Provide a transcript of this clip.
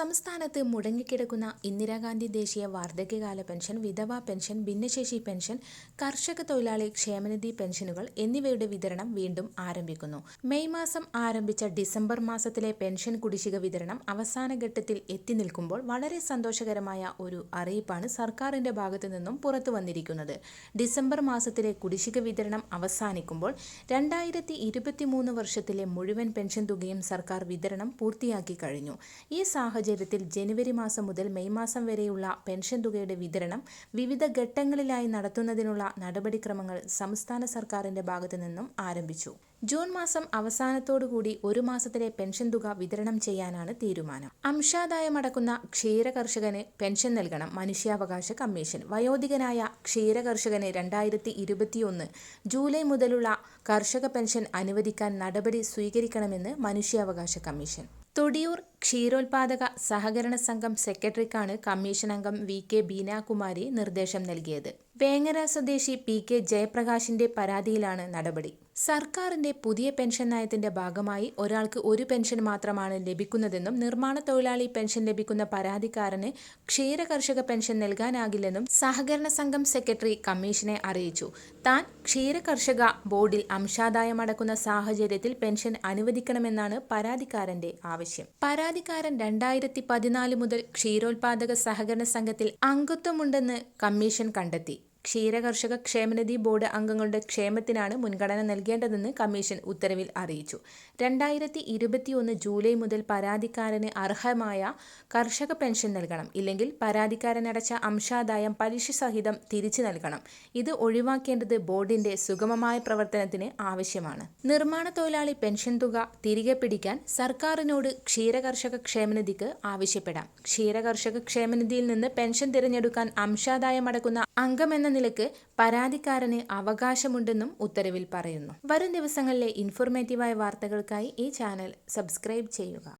സംസ്ഥാനത്ത് മുടങ്ങിക്കിടക്കുന്ന ഇന്ദിരാഗാന്ധി ദേശീയ വാർദ്ധക്യകാല പെൻഷൻ വിധവാ പെൻഷൻ ഭിന്നശേഷി പെൻഷൻ കർഷക തൊഴിലാളി ക്ഷേമനിധി പെൻഷനുകൾ എന്നിവയുടെ വിതരണം വീണ്ടും ആരംഭിക്കുന്നു. മെയ് മാസം ആരംഭിച്ച ഡിസംബർ മാസത്തിലെ പെൻഷൻ കുടിശ്ശിക വിതരണം അവസാന ഘട്ടത്തിൽ എത്തി നിൽക്കുമ്പോൾ വളരെ സന്തോഷകരമായ ഒരു അറിയിപ്പാണ് സർക്കാരിന്റെ ഭാഗത്തു നിന്നും പുറത്തു വന്നിരിക്കുന്നത്. ഡിസംബർ മാസത്തിലെ കുടിശ്ശിക വിതരണം അവസാനിക്കുമ്പോൾ രണ്ടായിരത്തി വർഷത്തിലെ മുഴുവൻ പെൻഷൻ തുകയും സർക്കാർ വിതരണം പൂർത്തിയാക്കി കഴിഞ്ഞു. ഈ സാഹചര്യത്തിൽ ജനുവരി മാസം മുതൽ മെയ് മാസം വരെയുള്ള പെൻഷൻ തുകയുടെ വിതരണം വിവിധ ഘട്ടങ്ങളിലായി നടത്തുന്നതിനുള്ള നടപടിക്രമങ്ങൾ സംസ്ഥാന സർക്കാരിന്റെ ഭാഗത്തു നിന്നും ആരംഭിച്ചു. ജൂൺ മാസം അവസാനത്തോടുകൂടി ഒരു മാസത്തിലെ പെൻഷൻ തുക വിതരണം ചെയ്യാനാണ് തീരുമാനം. അംശാദായമടക്കുന്ന ക്ഷീര കർഷകന് പെൻഷൻ നൽകണം മനുഷ്യാവകാശ കമ്മീഷൻ. വയോധികനായ ക്ഷീര കർഷകന് രണ്ടായിരത്തി ഇരുപത്തിയൊന്ന് ജൂലൈ മുതലുള്ള കർഷക പെൻഷൻ അനുവദിക്കാൻ നടപടി സ്വീകരിക്കണമെന്ന് മനുഷ്യാവകാശ കമ്മീഷൻ. തൊടിയൂർ ക്ഷീരോത്പാദക സഹകരണ സംഘം സെക്രട്ടറിക്കാണ് കമ്മീഷൻ അംഗം വി കെ ബീനാകുമാരി നിർദ്ദേശം നൽകിയത്. വേങ്ങര സ്വദേശി പി കെ ജയപ്രകാശിന്റെ പരാതിയിലാണ് നടപടി. സർക്കാരിന്റെ പുതിയ പെൻഷൻ നയത്തിന്റെ ഭാഗമായി ഒരാൾക്ക് ഒരു പെൻഷൻ മാത്രമാണ് ലഭിക്കുന്നതെന്നും നിർമ്മാണ തൊഴിലാളി പെൻഷൻ ലഭിക്കുന്ന പരാതിക്കാരന് ക്ഷീര കർഷക പെൻഷൻ നൽകാനാകില്ലെന്നും സഹകരണ സംഘം സെക്രട്ടറി കമ്മീഷനെ അറിയിച്ചു. താൻ ക്ഷീര കർഷക ബോർഡിൽ അംശാദായം അടക്കുന്ന സാഹചര്യത്തിൽ പെൻഷൻ അനുവദിക്കണമെന്നാണ് പരാതിക്കാരന്റെ ആവശ്യം. പരാതിക്കാരൻ രണ്ടായിരത്തി പതിനാല് മുതൽ ക്ഷീരോത്പാദക സഹകരണ സംഘത്തിൽ അംഗത്വമുണ്ടെന്ന് കമ്മീഷൻ കണ്ടെത്തി. ക്ഷീരകർഷക ക്ഷേമനിധി ബോർഡ് അംഗങ്ങളുടെ ക്ഷേമത്തിനാണ് മുൻഗണന നൽകേണ്ടതെന്ന് കമ്മീഷൻ ഉത്തരവിൽ അറിയിച്ചു. രണ്ടായിരത്തി ഇരുപത്തിയൊന്ന് ജൂലൈ മുതൽ പരാതിക്കാരന് അർഹമായ കർഷക പെൻഷൻ നൽകണം. ഇല്ലെങ്കിൽ പരാതിക്കാരൻ അടച്ച അംശാദായം പലിശ സഹിതം തിരിച്ചു നൽകണം. ഇത് ഒഴിവാക്കേണ്ടത് ബോർഡിന്റെ സുഗമമായ പ്രവർത്തനത്തിന് ആവശ്യമാണ്. നിർമ്മാണ തൊഴിലാളി പെൻഷൻ തുക തിരികെ പിടിക്കാൻ സർക്കാരിനോട് ക്ഷീരകർഷക ക്ഷേമനിധിക്ക് ആവശ്യപ്പെടാം. ക്ഷീരകർഷക ക്ഷേമനിധിയിൽ നിന്ന് പെൻഷൻ തിരഞ്ഞെടുക്കാൻ അംശാദായം അടക്കുന്ന അംഗമെന്ന നിലയ്ക്ക് പരാതിക്കാരന് അവകാശമുണ്ടെന്നും ഉത്തരവിൽ പറയുന്നു. വരും ദിവസങ്ങളിലെ ഇൻഫോർമേറ്റീവായ വാർത്തകൾക്കായി ഈ ചാനൽ സബ്സ്ക്രൈബ് ചെയ്യുക.